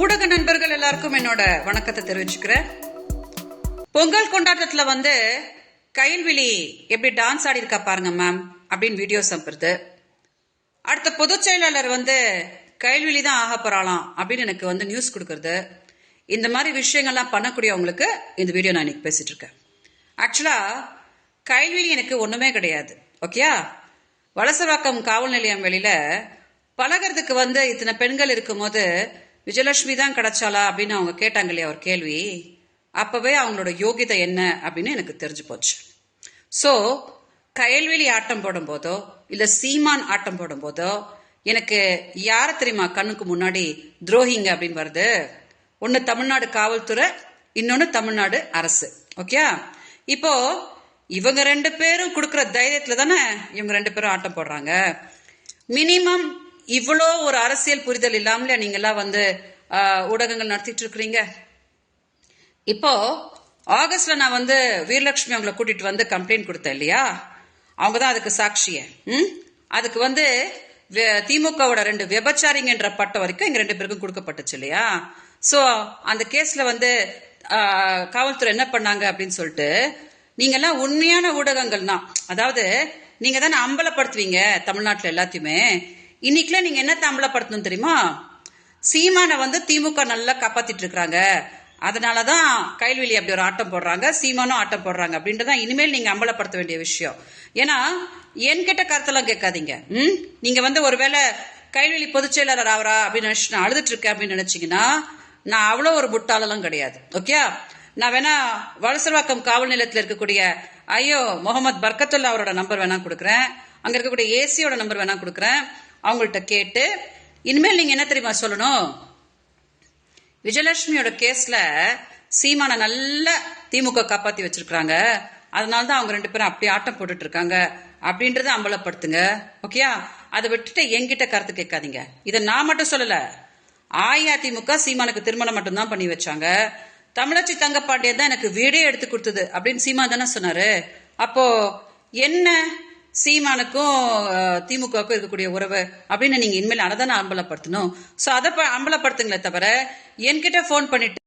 ஊடக நண்பர்கள் எல்லாருக்கும் என்னோட வணக்கத்தை தெரிவிச்சுக்கிறேன். பொங்கல் கொண்டாட்டத்துல வந்து கைல்விழி எப்படி டான்ஸ் ஆடி இருக்கா பாருங்க மேம் அப்படின்னு வீடியோஸ் அனுப்புறது அடுத்த பொதுச் செயலாளர் வந்து கைல்விழி தான் ஆக போறாளாம் அப்படின்னு எனக்கு வந்து நியூஸ் கொடுக்கறது. இந்த மாதிரி விஷயங்கள்லாம் பண்ணக்கூடியவங்களுக்கு இந்த வீடியோ நான் இன்னைக்கு பேசிட்டு இருக்கேன். ஆக்சுவலா கைல்விழி எனக்கு ஒண்ணுமே கிடையாது ஓகேயா வலசவாக்கம் காவல் நிலையம் வெளியில பழகிறதுக்கு வந்து இத்தனை பெண்கள் இருக்கும்போது விஜயலட்சுமி தான் கிடைச்சாளா அப்படின்னு அவங்க கேட்டாங்க இல்லையா ஒரு கேள்வி. அப்பவே அவங்களோட யோகிதை என்ன அப்படின்னு எனக்கு தெரிஞ்சு போச்சு. ஸோ கயல்வெளி ஆட்டம் போடும்போதோ இல்லை சீமான் ஆட்டம் போடும்போதோ எனக்கு யார தெரியுமா கண்ணுக்கு முன்னாடி துரோகிங்க அப்படின்னு வருது. ஒன்று தமிழ்நாடு காவல்துறை இன்னொன்று தமிழ்நாடு அரசு. ஓகே இப்போ இவங்க ரெண்டு பேரும் கொடுக்குற தைரியத்தில் தானே இவங்க ரெண்டு பேரும் ஆட்டம் போடுறாங்க. மினிமம் இவ்வளோ ஒரு அரசியல் புரிதல் இல்லாமல நீங்கள்லாம் வந்து ஊடகங்கள் நடத்திட்டு இருக்கிறீங்க இப்போ ஆகஸ்ட்ல நான் வந்து வீரலட்சுமி அவங்கள கூட்டிட்டு வந்து கம்ப்ளைண்ட் கொடுத்தேன் இல்லையா? அவங்க தான் அதுக்கு சாட்சிய. ம்? அதுக்கு வந்து திமுகவோட ரெண்டு விபச்சாரிங்கன்ற பட்டம் வரைக்கும் எங்க ரெண்டு பேருக்கும் கொடுக்கப்பட்டுச்சு இல்லையா? ஸோ அந்த கேஸ்ல வந்து காவல்துறை என்ன பண்ணாங்க அப்படின்னு சொல்லிட்டு நீங்கெல்லாம் உண்மையான ஊடகங்கள் தான் அதாவது நீங்க தானே அம்பலப்படுத்துவீங்க தமிழ்நாட்டில் எல்லாத்தையுமே. இன்னைக்குல நீங்க என்னத்தை அம்பலப்படுத்தணும் தெரியுமா? சீமானை வந்து திமுக நல்லா காப்பாத்திட்டு இருக்காங்க அதனாலதான் கைல்வெளி அப்படி ஒரு ஆட்டம் போடுறாங்க. சீமானும் ஆட்டம் போடுறாங்க அப்படின்றதான் இனிமேல் நீங்க அம்பலப்படுத்த வேண்டிய விஷயம். ஏன்னா என்கிட்ட கருத்தெல்லாம் கேட்காதீங்க. ம்? நீங்க வந்து ஒருவேளை கைல்வெளி பொதுச் செயலாளர் ஆவரா அப்படின்னு நினைச்சு நான் அழுதுட்டு இருக்கேன் அப்படின்னு நினைச்சீங்கன்னா நான் அவ்வளோ ஒரு முட்டாளெல்லாம் கிடையாது. ஓகே? நான் வேணா வலசர்வாக்கம் காவல் நிலையத்தில் இருக்கக்கூடிய ஐயோ முகமது பர்கத்துல்லா அவரோட நம்பர் வேணா கொடுக்குறேன். அங்க இருக்கக்கூடிய ஏசியோட நம்பர் வேணா கொடுக்குறேன். அவங்கள்ட்ட கேட்டு இனிமேல் நீங்க என்ன தெரியுமா சொல்லணும்? விஜயலட்சுமியோட கேஸ்ல சீமானை நல்ல திமுக காப்பாத்தி வச்சிருக்காங்க அதனால தான் அவங்க ரெண்டு பேரும் அப்படி ஆட்டம் போட்டுட்டு இருக்காங்க. அப்படின்றத அம்பலப்படுத்துங்க. ஓகேயா? அதை விட்டுட்டு என்கிட்ட கருத்து கேட்காதீங்க. இதை நான் மட்டும் சொல்லல. அஇஅதிமுக சீமானுக்கு திருமணம் மட்டும்தான் பண்ணி வச்சாங்க. தமிழச்சி தங்கப்பாண்டியன் தான் எனக்கு வீடே எடுத்து கொடுத்தது அப்படின்னு சீமா தானே சொன்னாரு. அப்போ என்ன சீமானுக்கும் திமுகவுக்கும் இருக்கக்கூடிய உறவு அப்படின்னு நீங்க இனிமேல் அதை தானே அம்பலப்படுத்தணும். சோ அதை அம்பலப்படுத்துங்களே தவிர என்கிட்ட ஃபோன் பண்ணிட்டு